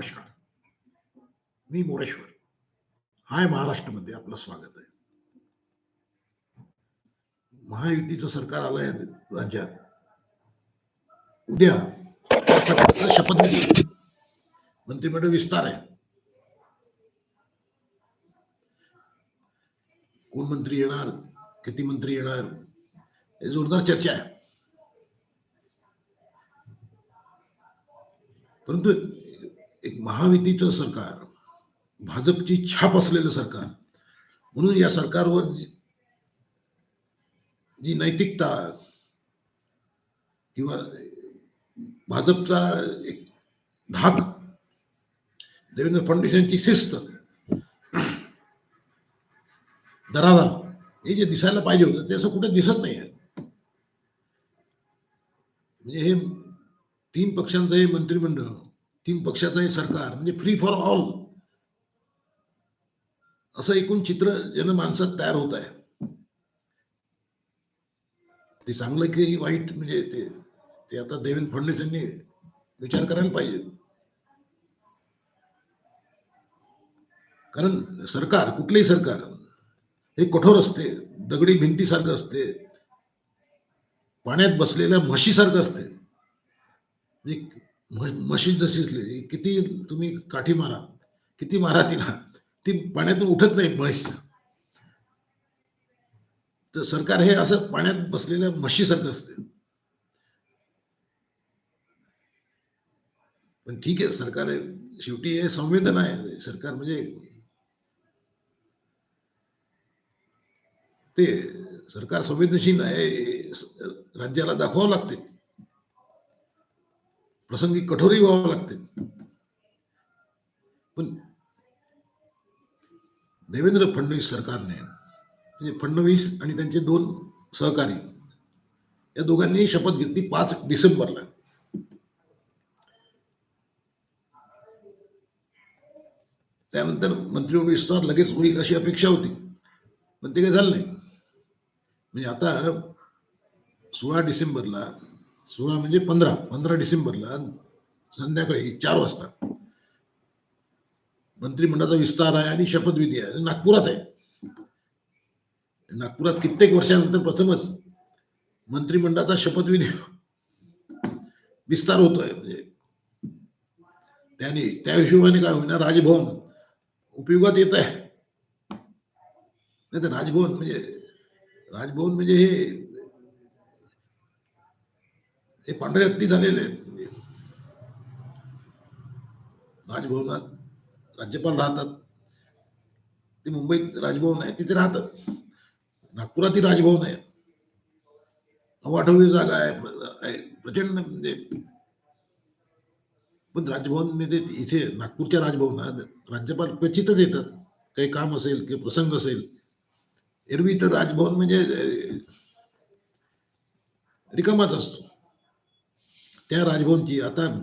नमस्कार. मी मोरेश्वर. हाय महाराष्ट्रामध्ये आपलं स्वागत आहे. महायुतीचं सरकार आलंय राज्यात. उद्या शपथविधी मंत्रिमंडळ विस्तार आहे. कोण मंत्री येणार? किती मंत्री येणार? हे जोरदार चर्चा आहे. परंतु एक महायुतीचं सरकार भाजपची छाप असलेलं सरकार. म्हणून या सरकारवर जी जी नैतिकता किंवा भाजपचा एक धाक देवेंद्र फडणवीस यांची शिस्त दरारा हे जे दिसायला पाहिजे होतं ते असं कुठे दिसत नाही म्हणजे हे तीन पक्षांचं हे मंत्रिमंडळ तीन पक्षाचं हे सरकार म्हणजे फ्री फॉर ऑल असं एकूण चित्र जनमानसात तयार होत आहे. ते चांगलं की वाईट म्हणजे ते ते आता देवेंद्र फडणवीस यांनी विचार करायला पाहिजे. कारण सरकार कुठलेही सरकार हे कठोर असते दगडी भिंतीसारखं असते पाण्यात बसलेल्या म्हशीसारखं असते. म्हणजे मशीन म्हशी जशी असली किती तुम्ही काठी मारा किती मारा तिला ती पाण्यातून उठत नाही म्हैस तर सरकार हे असं पाण्यात बसलेल्या म्हशीसारखं असते. पण ठीक आहे सरकार शेवटी हे संवेदना आहे. सरकार म्हणजे ते सरकार संवेदनशील आहे राज्याला दाखवावं लागते. प्रसंगी कठोरही व्हावं लागते. पण देवेंद्र फडणवीस सरकारने म्हणजे फडणवीस आणि त्यांचे दोन सहकारी या दोघांनी शपथ घेतली पाच डिसेंबरला. त्यानंतर मंत्रिमंडळ विस्तार लगेच होईल अशी अपेक्षा होती. पण ते काही झालं नाही. म्हणजे आता सोळा डिसेंबरला सोळा म्हणजे पंधरा पंधरा डिसेंबरला संध्याकाळी चार वाजता. मंत्रिमंडळाचा विस्तार आहे आणि शपथविधी आहे. नागपुरात आहे. नागपुरात कित्येक वर्षानंतर प्रथमच मंत्रिमंडळाचा शपथविधी विस्तार होतोय. म्हणजे त्याने त्या हिशोबाने काय होईना राजभवन उपयोगात येत आहे. नाही तर राजभवन म्हणजे राजभवन म्हणजे हे हे पांढरे हत्ती झालेले आहेत. राजभवनात राज्यपाल राहतात. ते मुंबईत राजभवन आहे तिथे राहतात. नागपुरातही राजभवन आहे. अवाढव्य जागा आहे प्रचंड म्हणजे. पण राजभवन म्हणजे मध्ये इथे नागपूरच्या राजभवनात राज्यपाल क्वचितच येतात. काही काम असेल किंवा प्रसंग असेल. एरवी तर राजभवन म्हणजे रिकामाच असतो. त्या राजभवनची आता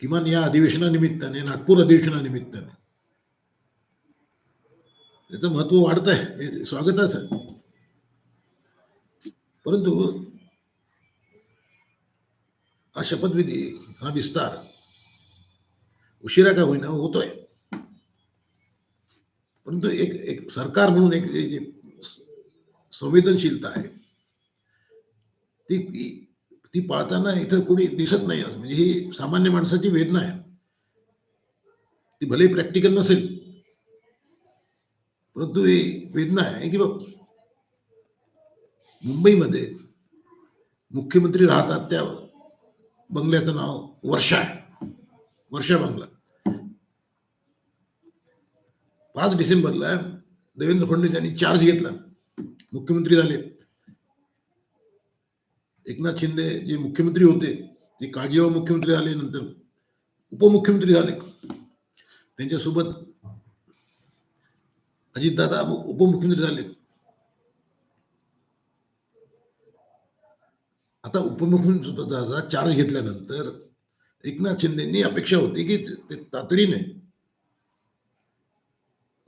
किमान या अधिवेशनानिमित्ताने नागपूर अधिवेशनानिमित्ताने. त्याचं महत्त्व वाढत आहे. हे स्वागतच आहे परंतु हा शपथविधी हा विस्तार उशिरा का होईना होतोय. परंतु एक एक सरकार म्हणून एक संवेदनशीलता आहे. ती ती पाळताना इथं कोणी दिसत नाही असं. म्हणजे ही सामान्य माणसाची वेदना आहे. ती भले प्रॅक्टिकल नसेल. परंतु ही वेदना आहे की बघ मुंबईमध्ये मुख्यमंत्री राहतात त्या बंगल्याचं नाव वर्षा आहे. वर्षा बंगला. पाच डिसेंबरला देवेंद्र फडणवीस यांनी चार्ज घेतला. मुख्यमंत्री झाले. एकनाथ शिंदे जे मुख्यमंत्री होते ते काळजीवा मुख्यमंत्री झाले नंतर उपमुख्यमंत्री झाले. त्यांच्यासोबत अजितदादा उपमुख्यमंत्री झाले. आता उपमुख्यमंत्रीचा चार्ज घेतल्यानंतर एकनाथ शिंदेनी अपेक्षा होती की ते तातडीने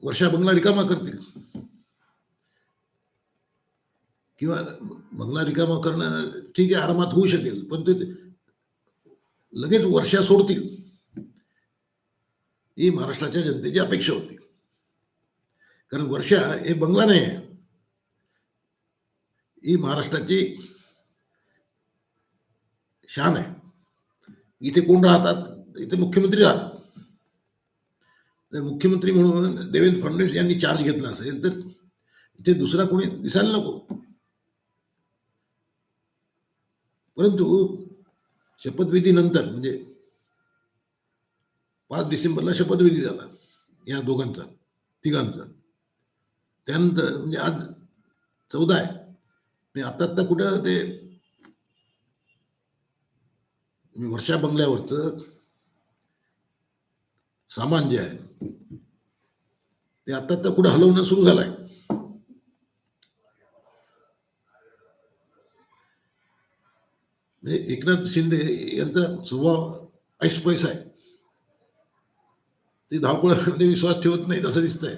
वर्षा बंगला रिकामा करतील. किंवा बंगला रिकामा करणं ठीक आहे आरामात होऊ शकेल पण ते लगेच वर्षा सोडतील. ही महाराष्ट्राच्या जनतेची अपेक्षा होती. कारण वर्षा हे बंगला नाही आहे. ही महाराष्ट्राची शान आहे. इथे कोण राहतात? इथे मुख्यमंत्री राहतात. मुख्यमंत्री म्हणून देवेंद्र फडणवीस यांनी चार्ज घेतला असेल तर इथे दुसरा कोणी दिसायला नको. परंतु शपथविधीनंतर म्हणजे पाच डिसेंबरला शपथविधी झाला या दोघांचा तिघांचा. त्यानंतर म्हणजे आज चौदा आहे. म्हणजे आता आता कुठं ते वर्षा बंगल्यावरचं सामान जे आहे ते आता आता कुठं हलवणं सुरू झालंय. म्हणजे एकनाथ शिंदे यांचा स्वभाव ऐस पैसा आहे. ते धावपळामध्ये विश्वास ठेवत नाहीत असं आहे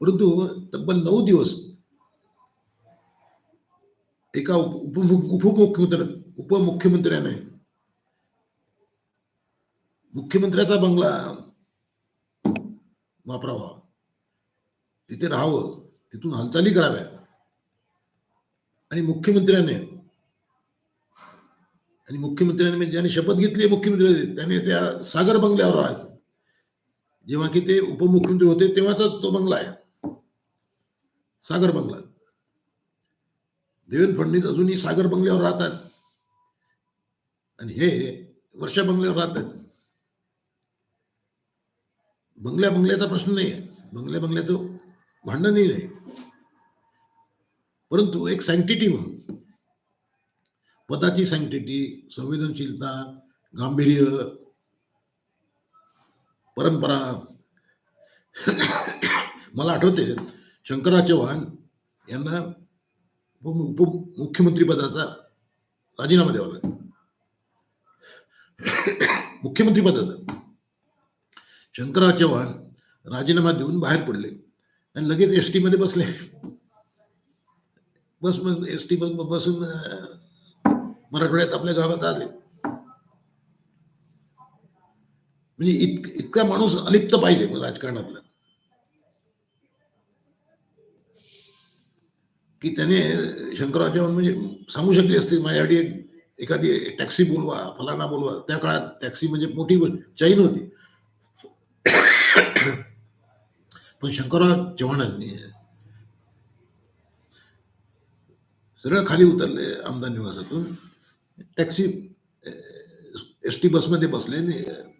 परंतु तब्बल नऊ दिवस एका उप उपमुख्यमंत्री उपमुख्यमंत्र्याने मुख्यमंत्र्याचा बंगला वापरावा. तिथे राहावं तिथून हालचाली कराव्या आणि मुख्यमंत्र्याने आणि मुख्यमंत्र्यांनी म्हणजे ज्याने शपथ घेतली मुख्यमंत्री त्याने त्या सागर बंगल्यावर राहायचं जेव्हा की ते उपमुख्यमंत्री होते तेव्हाचा तो बंगला आहे. सागर बंगला. देवेंद्र फडणवीस अजूनही सागर बंगल्यावर राहतात. आणि हे वर्षा बंगल्यावर राहतात. बंगल्या बंगल्याचा प्रश्न नाही आहे. बंगल्या बंगल्याचं भांडणही नाही परंतु एक सँटिटी म्हणून पदाची सँक्टिटी संवेदनशीलता गांभीर्य परंपरा. मला आठवते शंकरराव चव्हाण यांना उप उपमुख्यमंत्री पदाचा राजीनामा द्यावा लागला. मुख्यमंत्री पदाचा शंकरराव चव्हाण राजीनामा देऊन बाहेर पडले आणि लगेच एस टी मध्ये बसले. बस मग एस टी बसून मराठवाड्यात आपल्या गावात आले. म्हणजे इत, इतका माणूस अलिप्त पाहिजे राजकारणातला. की त्याने शंकरराव म्हणजे सांगू शकले असते माझ्यासाठी एक एखादी टॅक्सी बोलवा फलाना बोलवा. त्या काळात टॅक्सी म्हणजे मोठी गोष्ट चैन होती. पण शंकरराव चव्हाणांनी सरळ खाली उतरले आमदार निवासातून. टॅक्सी एस टी बसमध्ये बसले eh,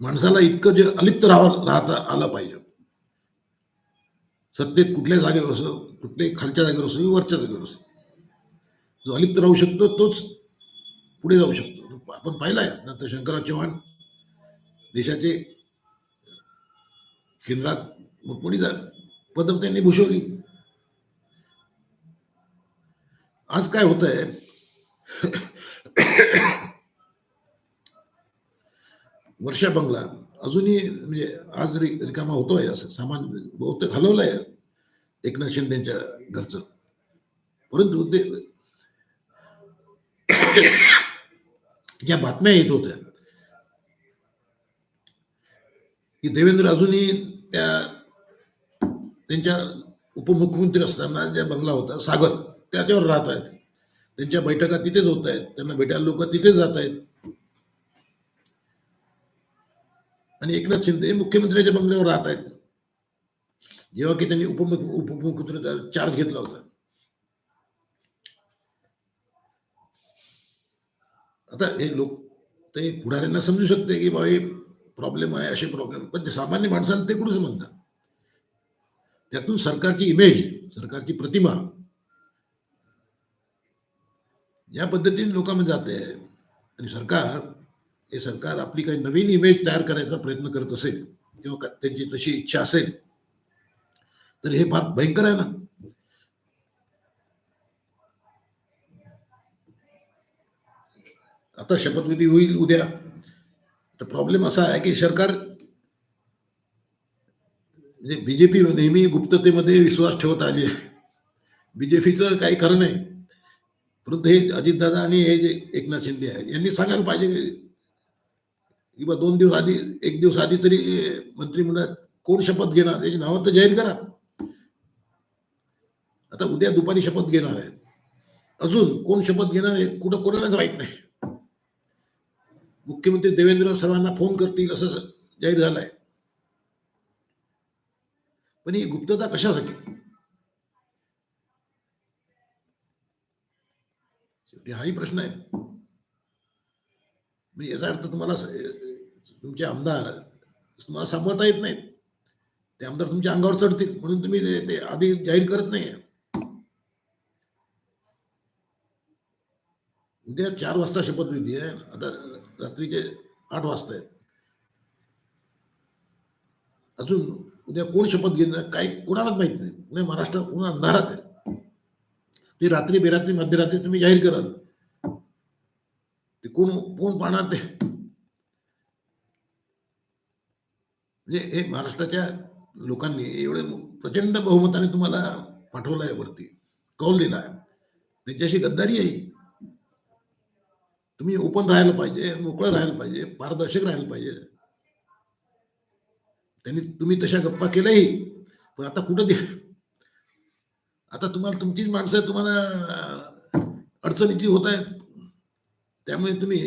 माणसाला इतकं जे अलिप्त राहावं राहता आलं पाहिजे. सत्तेत कुठल्या जागेवर असो कुठल्याही खालच्या जागेवर असो किंवा वरच्या जागेवर असो. जो अलिप्त राहू शकतो तोच पुढे जाऊ शकतो. आपण पाहिला आहे ना नंतर शंकरराव चव्हाण देशाचे केंद्रात मोठमोठी जा त्यांनी भूषवली. आज काय होत आहे वर्षा बंगला अजूनही म्हणजे आज रि- रिकामा होतोय असं सामान बहुतेक हलवलंय एकनाथ शिंदेच्या घरचं. परंतु ते ज्या बातम्या येत होत्या की देवेंद्र अजूनही त्या त्यांच्या उपमुख्यमंत्री असताना ज्या बंगला होता सागर त्याच्यावर राहत आहेत. त्यांच्या बैठका तिथेच होत आहेत. त्यांना भेटायला लोक तिथेच जात आहेत. आणि एकनाथ शिंदे मुख्यमंत्र्यांच्या बंगल्यावर राहत आहेत. जेव्हा की त्यांनी उपमुख्य चार्ज घेतला होता. आता हे लोक ते पुढाऱ्यांना समजू शकते की बाबा हे प्रॉब्लेम आहे असे प्रॉब्लेम पण ते सामान्य माणसाला ते कुठं समजणार त्यातून सरकारची इमेज सरकारची प्रतिमा या पद्धतीने लोकांमध्ये जाते. आणि सरकार हे सरकार आपली काही नवीन इमेज तयार करायचा प्रयत्न करत असेल किंवा का- त्यांची तशी इच्छा असेल तर हे फार भयंकर आहे ना. आता शपथविधी होईल उद्या. तर प्रॉब्लेम असा आहे की सरकार म्हणजे बीजेपी नेहमी गुप्ततेमध्ये विश्वास ठेवत आली आहे. बीजेपीचं काही खरं नाही. परंतु हे अजितदादा आणि हे जे एकनाथ शिंदे आहे यांनी सांगायला पाहिजे किंवा दोन दिवस आधी एक दिवस आधी तरी मंत्रिमंडळात कोण शपथ घेणार? त्याची नावं तर जाहीर करा. आता उद्या दुपारी शपथ घेणार आहे अजून कोण शपथ घेणार आहे कुठं कोणालाच माहीत नाही. मुख्यमंत्री देवेंद्र सर्वांना फोन करतील असं जाहीर झालंय. पण ही गुप्तता कशासाठी शेवटी हाही प्रश्न आहे म्हणजे याचा अर्थ तुम्हाला तुमचे आमदार तुम्हाला सांभाळता येत नाहीत. ते आमदार तुमच्या अंगावर चढतील. म्हणून तुम्ही ते- ते आधी जाहीर करत नाही उद्या चार वाजता शपथविधी आहे. आता रात्रीचे आठ वाजता आहेत. अजून उद्या कोण शपथ घेणार काय कोणालाच माहीत नाही. पुणे महाराष्ट्र पुन्हा अंधारात आहे ती रात्री बेरात्री मध्यरात्री तुम्ही जाहीर कराल. ते कोण कोण पाहणार ते? म्हणजे हे महाराष्ट्राच्या लोकांनी एवढे प्रचंड बहुमताने तुम्हाला पाठवलंय वरती. कौल दिला आहे. त्यांच्याशी गद्दारी आहे. तुम्ही ओपन राहायला पाहिजे मोकळं राहायला पाहिजे पारदर्शक राहायला पाहिजे. त्यांनी तुम्ही तशा गप्पा केल्याही पण आता कुठं ते आता तुम्हाला तुमचीच माणसं तुम्हाला अडचणीची होत आहेत. त्यामुळे तुम्ही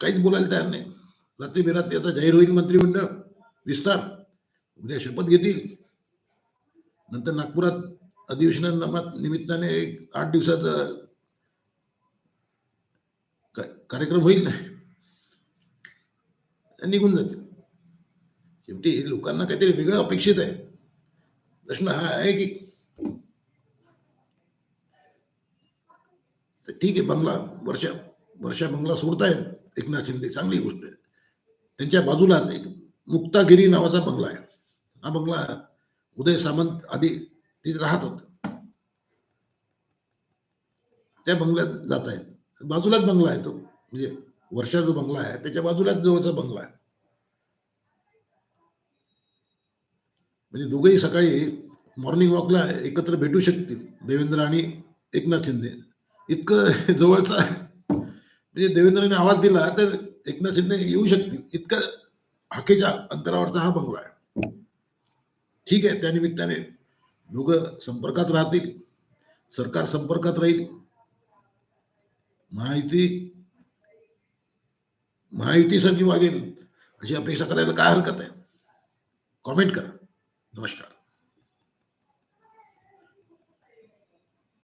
काहीच बोलायला तयार नाही. रात्री बेरात्री आता जाहीर होईल मंत्रिमंडळ विस्तार. उद्या शपथ घेतील. नंतर नागपुरात अधिवेशना निमित्ताने एक आठ दिवसाचा कार्यक्रम होईल. ना निघून जातील. शेवटी लोकांना काहीतरी वेगळं अपेक्षित आहे. प्रश्न हा आहे की तर ठीक आहे बंगला वर्षा वर्षा बंगला सोडतायत एकनाथ शिंदे चांगली गोष्ट आहे. त्यांच्या बाजूलाच एक मुक्तागिरी नावाचा बंगला आहे. हा बंगला उदय सामंत आधी तिथे राहत होत. त्या बंगल्यात जात आहेत बाजूलाच बंगला आहे तो. म्हणजे वर्षा जो बंगला आहे त्याच्या बाजूलाच जवळचा बंगला आहे. म्हणजे दोघंही सकाळी मॉर्निंग वॉकला एकत्र भेटू शकतील. देवेंद्र आणि एकनाथ शिंदे. इतकं जवळचं आहे. म्हणजे देवेंद्रने आवाज दिला तर एकनाथ शिंदे येऊ शकतील. इतकं हाकेच्या अंतरावरचा हा बंगला आहे. ठीक आहे त्या निमित्ताने दोघं संपर्कात राहतील. सरकार संपर्कात राहील. माहिती महायुतीसारखी वागेल अशी अपेक्षा करायला काय हरकत आहे? कॉमेंट करा. नमस्कार